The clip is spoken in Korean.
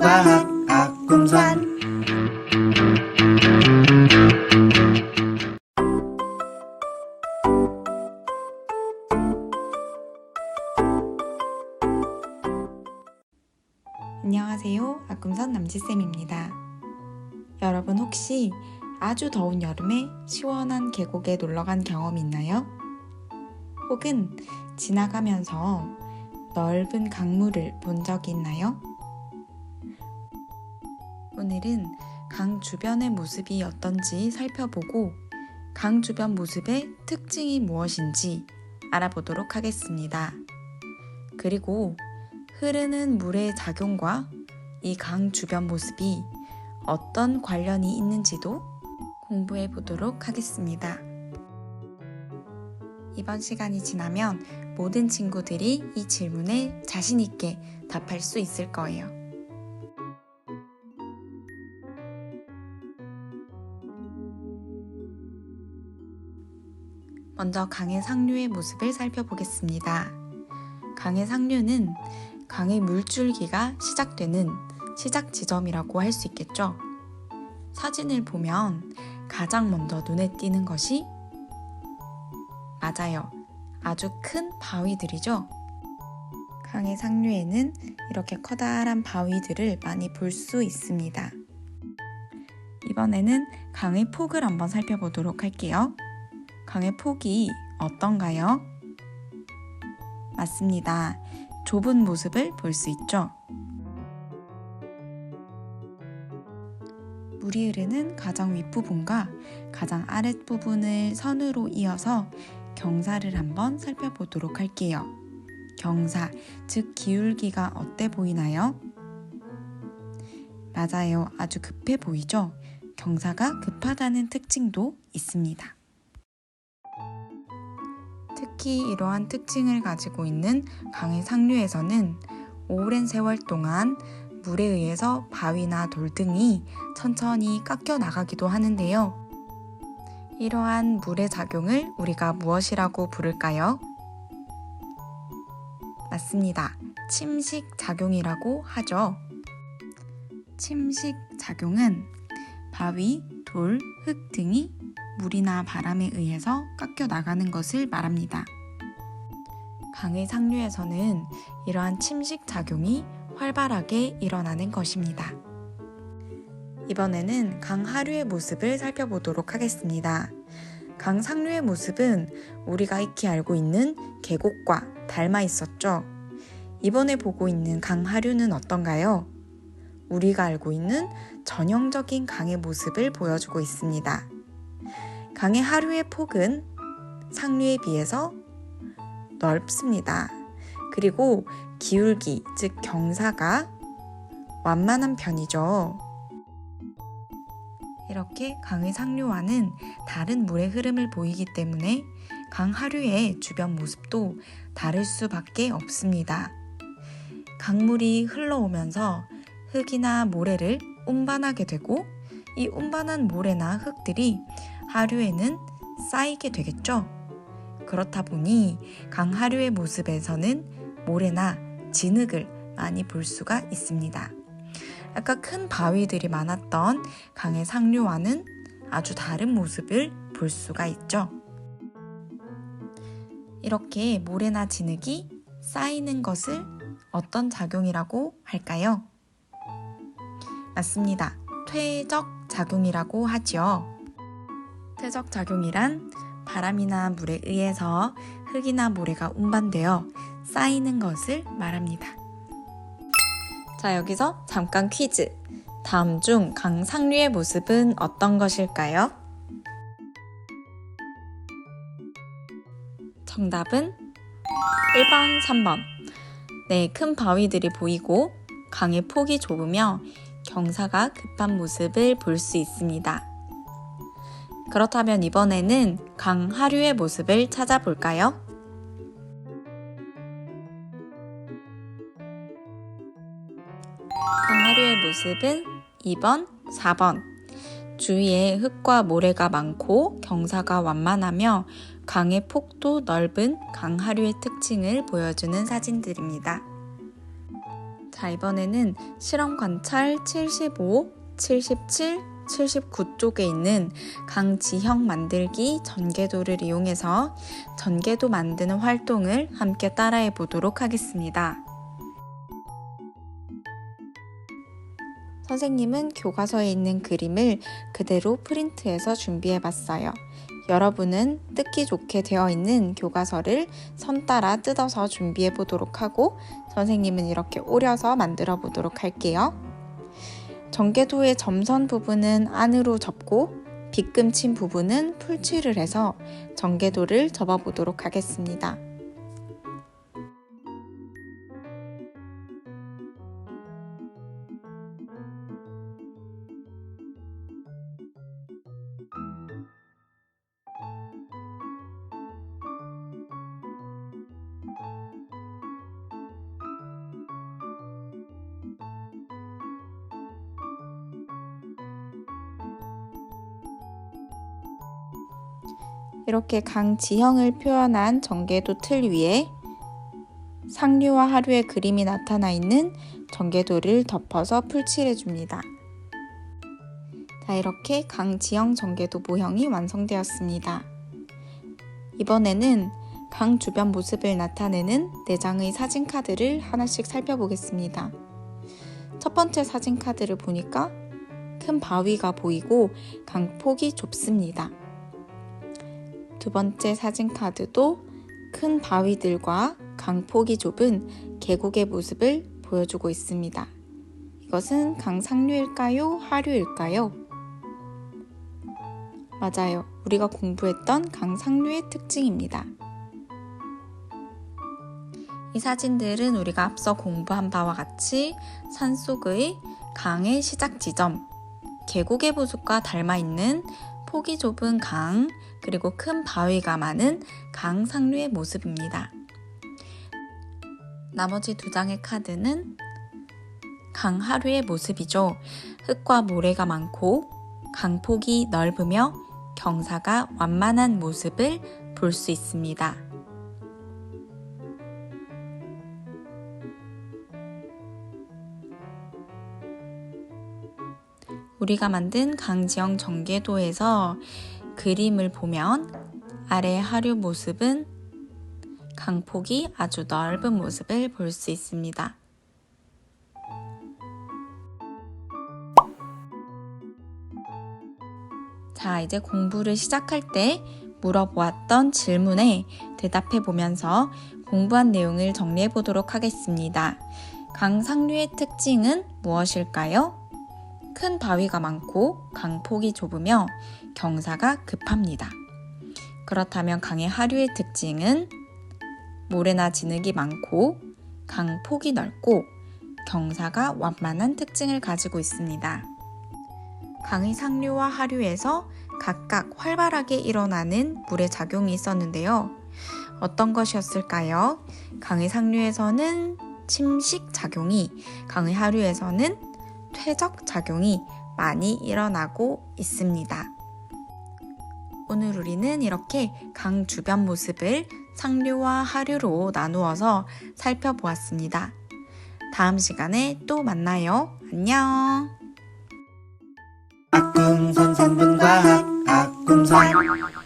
과학 학군산 안녕하세요. 아꿈선 남지쌤입니다. 여러분 혹시 아주 더운 여름에 시원한 계곡에 놀러 간 경험 있나요? 혹은 지나가면서 넓은 강물을 본 적이 있나요? 오늘은 강 주변의 모습이 어떤지 살펴보고 강 주변 모습의 특징이 무엇인지 알아보도록 하겠습니다. 그리고 흐르는 물의 작용과 이 강 주변 모습이 어떤 관련이 있는지도 공부해 보도록 하겠습니다. 이번 시간이 지나면 모든 친구들이 이 질문에 자신있게 답할 수 있을 거예요. 먼저 강의 상류의 모습을 살펴보겠습니다. 강의 상류는 강의 물줄기가 시작되는 시작 지점이라고 할 수 있겠죠. 사진을 보면 가장 먼저 눈에 띄는 것이 맞아요. 아주 큰 바위들이죠. 강의 상류에는 이렇게 커다란 바위들을 많이 볼 수 있습니다. 이번에는 강의 폭을 한번 살펴보도록 할게요. 강의 폭이 어떤가요? 맞습니다. 좁은 모습을 볼 수 있죠. 물이 흐르는 가장 윗부분과 가장 아랫부분을 선으로 이어서 경사를 한번 살펴보도록 할게요. 경사, 즉 기울기가 어때 보이나요? 맞아요. 아주 급해 보이죠? 경사가 급하다는 특징도 있습니다. 특히 이러한 특징을 가지고 있는 강의 상류에서는 오랜 세월 동안 물에 의해서 바위나 돌 등이 천천히 깎여 나가기도 하는데요. 이러한 물의 작용을 우리가 무엇이라고 부를까요? 맞습니다. 침식 작용이라고 하죠. 침식 작용은 바위, 돌, 흙 등이 물이나 바람에 의해서 깎여 나가는 것을 말합니다. 강의 상류에서는 이러한 침식 작용이 활발하게 일어나는 것입니다. 이번에는 강 하류의 모습을 살펴보도록 하겠습니다. 강 상류의 모습은 우리가 익히 알고 있는 계곡과 닮아 있었죠. 이번에 보고 있는 강 하류는 어떤가요? 우리가 알고 있는 전형적인 강의 모습을 보여주고 있습니다. 강의 하류의 폭은 상류에 비해서 넓습니다. 그리고 기울기, 즉 경사가 완만한 편이죠. 이렇게 강의 상류와는 다른 물의 흐름을 보이기 때문에 강 하류의 주변 모습도 다를 수밖에 없습니다. 강물이 흘러오면서 흙이나 모래를 운반하게 되고 이 운반한 모래나 흙들이 하류에는 쌓이게 되겠죠. 그렇다 보니 강 하류의 모습에서는 모래나 진흙을 많이 볼 수가 있습니다. 아까 큰 바위들이 많았던 강의 상류와는 아주 다른 모습을 볼 수가 있죠. 이렇게 모래나 진흙이 쌓이는 것을 어떤 작용이라고 할까요? 맞습니다. 퇴적 작용이라고 하지요. 퇴적 작용이란 바람이나 물에 의해서 흙이나 모래가 운반되어 쌓이는 것을 말합니다. 자, 여기서 잠깐 퀴즈. 다음 중 강 상류의 모습은 어떤 것일까요? 정답은 1번, 3번. 네, 큰 바위들이 보이고 강의 폭이 좁으며 경사가 급한 모습을 볼 수 있습니다. 그렇다면 이번에는 강 하류의 모습을 찾아볼까요? 강 하류의 모습은 2번, 4번. 주위에 흙과 모래가 많고 경사가 완만하며 강의 폭도 넓은 강하류의 특징을 보여주는 사진들입니다. 자, 이번에는 실험 관찰 75, 77, 79 쪽에 있는 강지형 만들기 전개도를 이용해서 전개도 만드는 활동을 함께 따라해 보도록 하겠습니다. 선생님은 교과서에 있는 그림을 그대로 프린트해서 준비해 봤어요. 여러분은 뜯기 좋게 되어 있는 교과서를 선 따라 뜯어서 준비해 보도록 하고 선생님은 이렇게 오려서 만들어 보도록 할게요. 전개도의 점선 부분은 안으로 접고 빗금 친 부분은 풀칠을 해서 전개도를 접어 보도록 하겠습니다. 이렇게 강지형을 표현한 전개도 틀 위에 상류와 하류의 그림이 나타나 있는 전개도를 덮어서 풀칠해 줍니다. 자, 이렇게 강지형 전개도 모형이 완성되었습니다. 이번에는 강 주변 모습을 나타내는 4장의 사진카드를 하나씩 살펴보겠습니다. 첫 번째 사진카드를 보니까 큰 바위가 보이고 강폭이 좁습니다. 두 번째 사진카드도 큰 바위들과 강폭이 좁은 계곡의 모습을 보여주고 있습니다. 이것은 강상류일까요? 하류일까요? 맞아요. 우리가 공부했던 강상류의 특징입니다. 이 사진들은 우리가 앞서 공부한 바와 같이 산속의 강의 시작 지점, 계곡의 모습과 닮아 있는 폭이 좁은 강, 그리고 큰 바위가 많은 강 상류의 모습입니다. 나머지 두 장의 카드는 강 하류의 모습이죠. 흙과 모래가 많고 강폭이 넓으며 경사가 완만한 모습을 볼 수 있습니다. 우리가 만든 강지형 전개도에서 그림을 보면 아래 하류 모습은 강폭이 아주 넓은 모습을 볼 수 있습니다. 자, 이제 공부를 시작할 때 물어보았던 질문에 대답해 보면서 공부한 내용을 정리해 보도록 하겠습니다. 강상류의 특징은 무엇일까요? 큰 바위가 많고 강폭이 좁으며 경사가 급합니다. 그렇다면 강의 하류의 특징은 모래나 진흙이 많고 강폭이 넓고 경사가 완만한 특징을 가지고 있습니다. 강의 상류와 하류에서 각각 활발하게 일어나는 물의 작용이 있었는데요. 어떤 것이었을까요? 강의 상류에서는 침식 작용이, 강의 하류에서는 퇴적 작용이 많이 일어나고 있습니다. 오늘 우리는 이렇게 강 주변 모습을 상류와 하류로 나누어서 살펴보았습니다. 다음 시간에 또 만나요. 안녕! 아꿈선 3분 과학 아꿈선